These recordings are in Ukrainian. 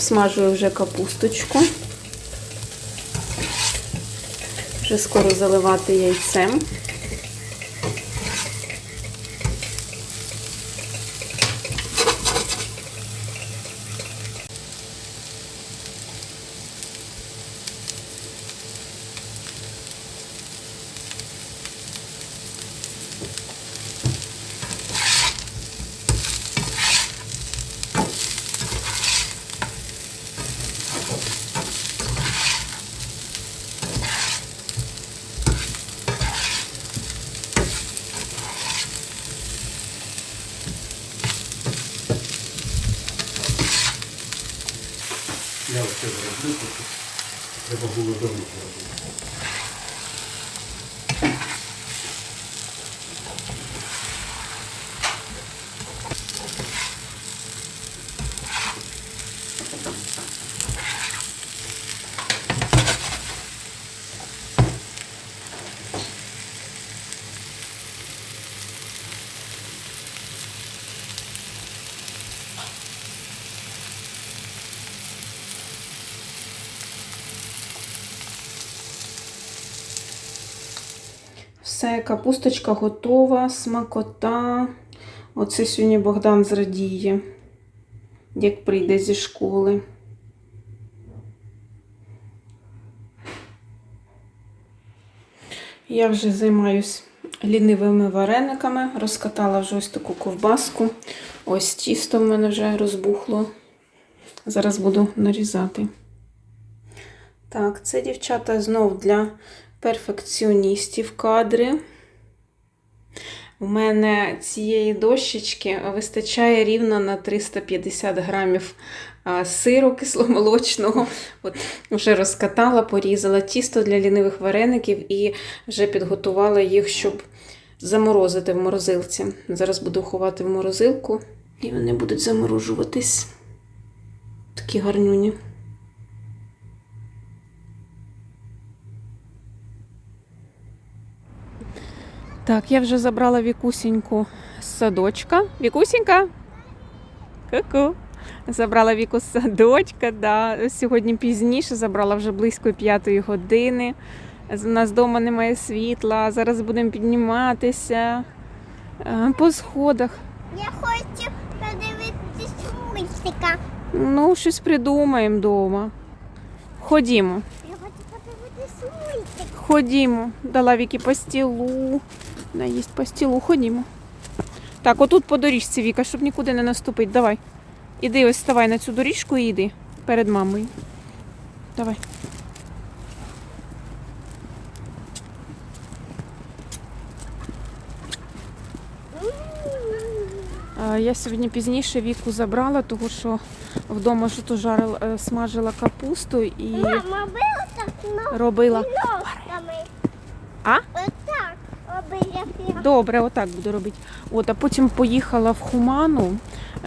Всмажую вже капусточку. Вже скоро заливати яйцем. Я оце зроблю, поки треба було давно зробити. Все, капусточка готова, смакота. Оце сьогодні Богдан зрадіє, як прийде зі школи. Я вже займаюсь лінивими варениками, розкатала вже ось таку ковбаску. Ось тісто в мене вже розбухло. Зараз буду нарізати. Так, це дівчата знов для перфекціоністів кадри. У мене цієї дощечки вистачає рівно на 350 грамів сиру кисломолочного. От вже розкатала, порізала тісто для лінивих вареників і вже підготувала їх, щоб заморозити в морозилці. Зараз буду ховати в морозилку, і вони будуть заморожуватись. Такі гарнюні. Так, я вже забрала Вікусіньку з садочка. Вікусінька? Ку-ку. Забрала Віку з садочка, да. Сьогодні пізніше забрала вже близько п'ятої години. У нас вдома немає світла. Зараз будемо підніматися е, по сходах. Я хочу подивитися мультика. Ну, щось придумаємо вдома. Ходімо. Я хочу подивитися мультик. Ходімо. Дала Вікі пастілу. Вона їсть пастілу. Ходімо. Так, отут по доріжці, Віка, щоб нікуди не наступити. Давай. Іди, ось ставай на цю доріжку і йди перед мамою. Давай. Я сьогодні пізніше віку забрала, тому що вдома то жарила, е, смажила капусту і так робила. А? Добре, отак буду робити. От, а потім поїхала в Хуману.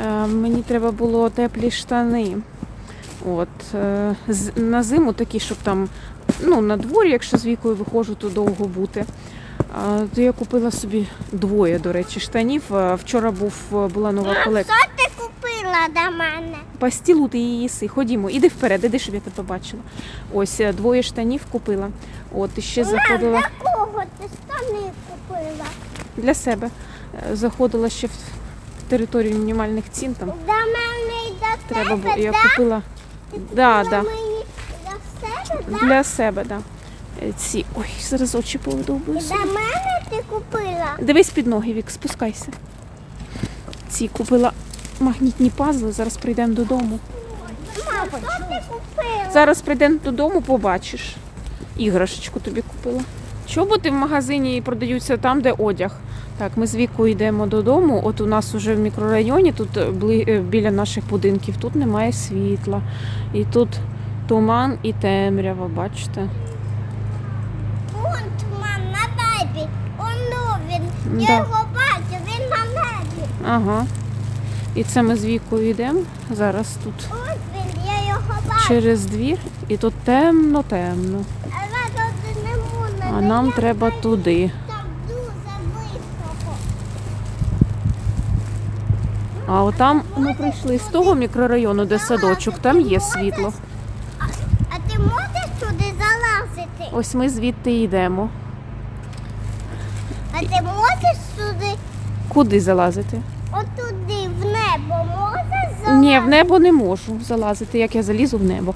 Е, мені треба було теплі штани. От, е, на зиму такі, щоб там, ну, на дворі, якщо з вікою виходжу, то довго бути. А, то я купила собі двоє, до речі, штанів. Е, Вчора був, була нова колекція. Що ти купила до мене? Пастілу ти її їси. Ходімо, іди вперед, іди, щоб я тебе бачила. Ось е, двоє штанів купила. От і ще заходила Для кого ти штани купила? для себе. Е, Заходила ще в територію мінімальних цін. Там До мене і до треба було. Я да? купила Ти да, да, мені для себе, да? для себе, да. Е, Ці. Ой, зараз очі собі. до мене ти купила? Дивись під ноги, Вік, спускайся. Ці купила магнітні пазли, зараз прийдемо додому. Мама, що ти купила? Зараз прийдемо додому, побачиш. Іграшечку тобі купила. Чоботи в магазині продаються там, де одяг. Так, ми з Вікою йдемо додому. От у нас уже в мікрорайоні, тут е, е, біля наших будинків, тут немає світла. І тут туман і темрява, бачите? Вон туман на небі. Оно він. Я Да. його бачу, він на небі. Ага. І це ми з Вікою йдемо. Зараз тут Ось він, я його бачу. через двір, і тут темно-темно. Але тут не можна. А нам треба туди. А отам ми прийшли з того мікрорайону, де садочок, там є світло. А ти можеш туди залазити? Ось ми звідти йдемо. А ти можеш туди, Куди залазити? отуди, в небо можеш залазити? Ні, в небо не можу залазити, як я залізу в небо.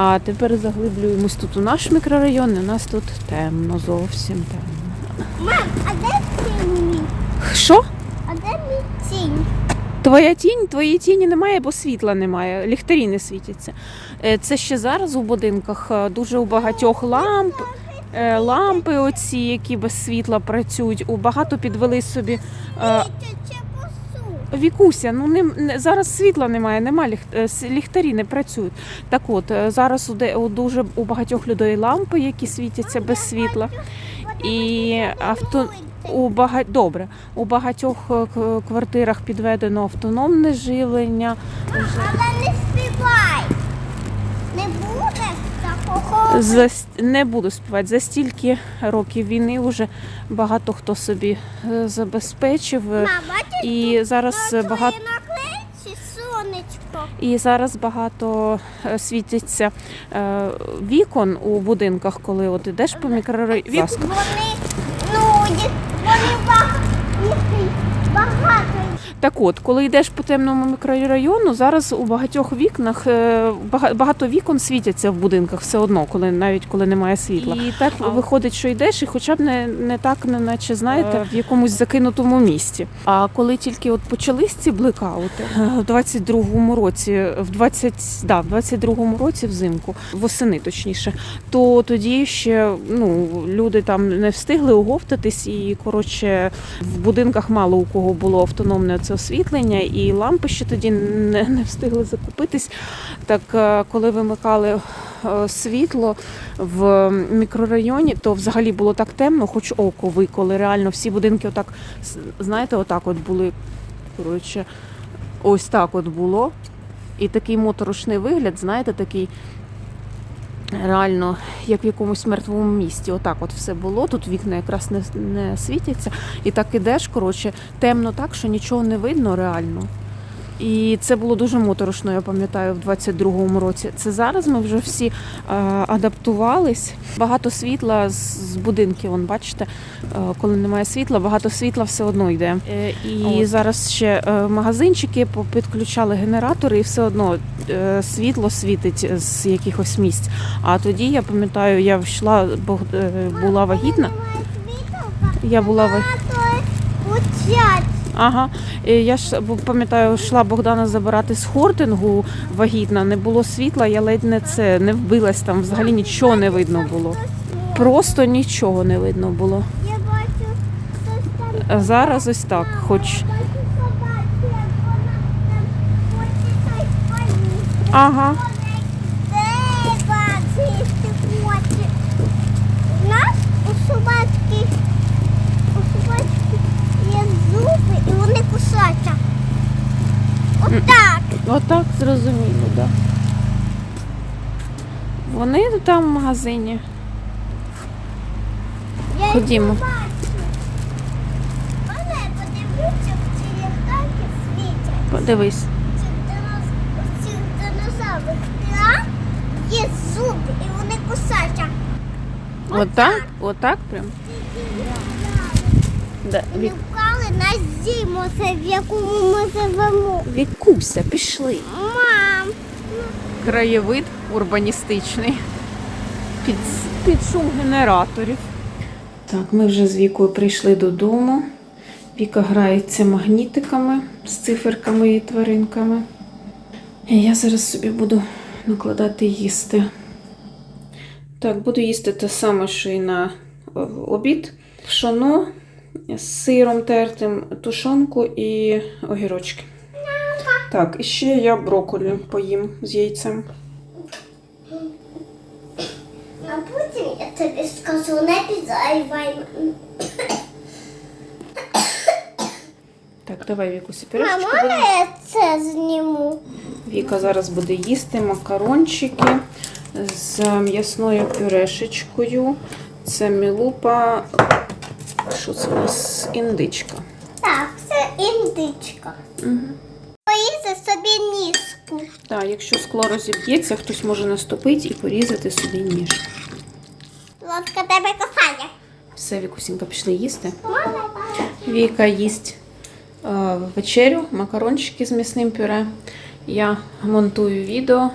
А тепер заглиблюємось тут у наш мікрорайон, і у нас тут темно, зовсім темно. Мам, а де тінь мій? Що? А де мій тінь? Твоя тінь, твоєї тіні немає, бо світла немає, ліхтарі не світяться. Е, Це ще зараз у будинках е, дуже у багатьох ламп. е, Лампи, оці, які без світла працюють, у багато підвели собі е, Чи чи посу? Вікуся, ну не, зараз світла немає, немає ліх, е, ліхтарі не працюють. Так от е, зараз у, де, у дуже у багатьох людей лампи, які світяться без світла. І авто у бага... добре, у багатьох е, квартирах підведено автономне живлення. Але не співай. Не буде такого. За не буду співати за стільки років війни вже багато хто собі е, забезпечив. І зараз багато. І зараз багато світиться е, вікон у будинках, коли от ідеш по мікрорайону. Вони, ну, вони багато. Так от, коли йдеш по темному мікрорайону, зараз у багатьох вікнах е, багато вікон світяться в будинках все одно, коли навіть коли немає світла. І так виходить, що йдеш, і хоча б не, не так, не наче знаєте, в якомусь закинутому місті. А коли тільки от почались ці блекаути е, в 22-му році, в 20, да, в 22-му році взимку, восени точніше, то тоді ще ну люди там не встигли оговтатись, і коротше в будинках мало у кого було автономне це освітлення, і лампи ще тоді не, не встигли закупитись. Так е, коли вимикали е, світло в мікрорайоні, то взагалі було так темно, хоч око виколи. Реально всі будинки, отак знаєте, отак от були. Коротше, ось так от було. І такий моторошний вигляд, знаєте, такий реально, як в якомусь мертвому місті. Отак от все було. Тут вікна якраз не, не світяться. І так ідеш, коротше, темно так, що нічого не видно реально. І це було дуже моторошно, я пам'ятаю, в 22-му році. Це зараз ми вже всі е, адаптувались. Багато світла з, з будинків, вон, бачите, е, коли немає світла, багато світла все одно йде. Е, і зараз ще е, магазинчики підключали генератори, і все одно е, світло світить з якихось місць. А тоді я пам'ятаю, я йшла, бо е, була вагітна. Я була вагітна. Ага, я ж пам'ятаю, йшла Богдана забирати з хортингу вагітна, не було світла, я ледь не це не вбилась там, взагалі нічого не видно було. Просто нічого не видно було. А зараз ось так, хоч. бачу собаки, як вона там хоче щось поїсти. Ага. Де бачити хоче. У нас у собачки, у собачки є зуби і вони кусаються. Отак. Зрозуміло, так. Да. Вони там в магазині. Ходімо. Мене подивлюся, чи ліхтарки світять. Подивись. Ці динозаврів є зуби і вони кусаються. Отак? Отак прям. Да. На зиму, це в якому ми живемо. Вікуся, пішли. Мам, краєвид урбаністичний під, під шум генераторів. Так, ми вже з Вікою прийшли додому. Віка грається магнітиками з циферками і тваринками. І я зараз собі буду накладати їсти. Так, буду їсти те саме, що і на е, обід. Пшоно з сиром тертим, тушонку і огірочки. Так, і ще я брокколі поїм з яйцем. а потім я тобі скажу, не підзайвай. Так, давай Вікусі Мама, пюрешечку. можна я це зніму? Віка зараз буде їсти макарончики з м'ясною пюрешечкою. Це мілупа. Що це у нас? Індичка. Так, це індичка. Угу. порізати собі ніжку. Так, якщо скло розіб'ється, хтось може наступити і порізати собі ніж. Лодка тебе кусає. Все, Вікусінька, пішли їсти. Віка їсть е, вечерю, макарончики з м'ясним пюре. Я монтую відео,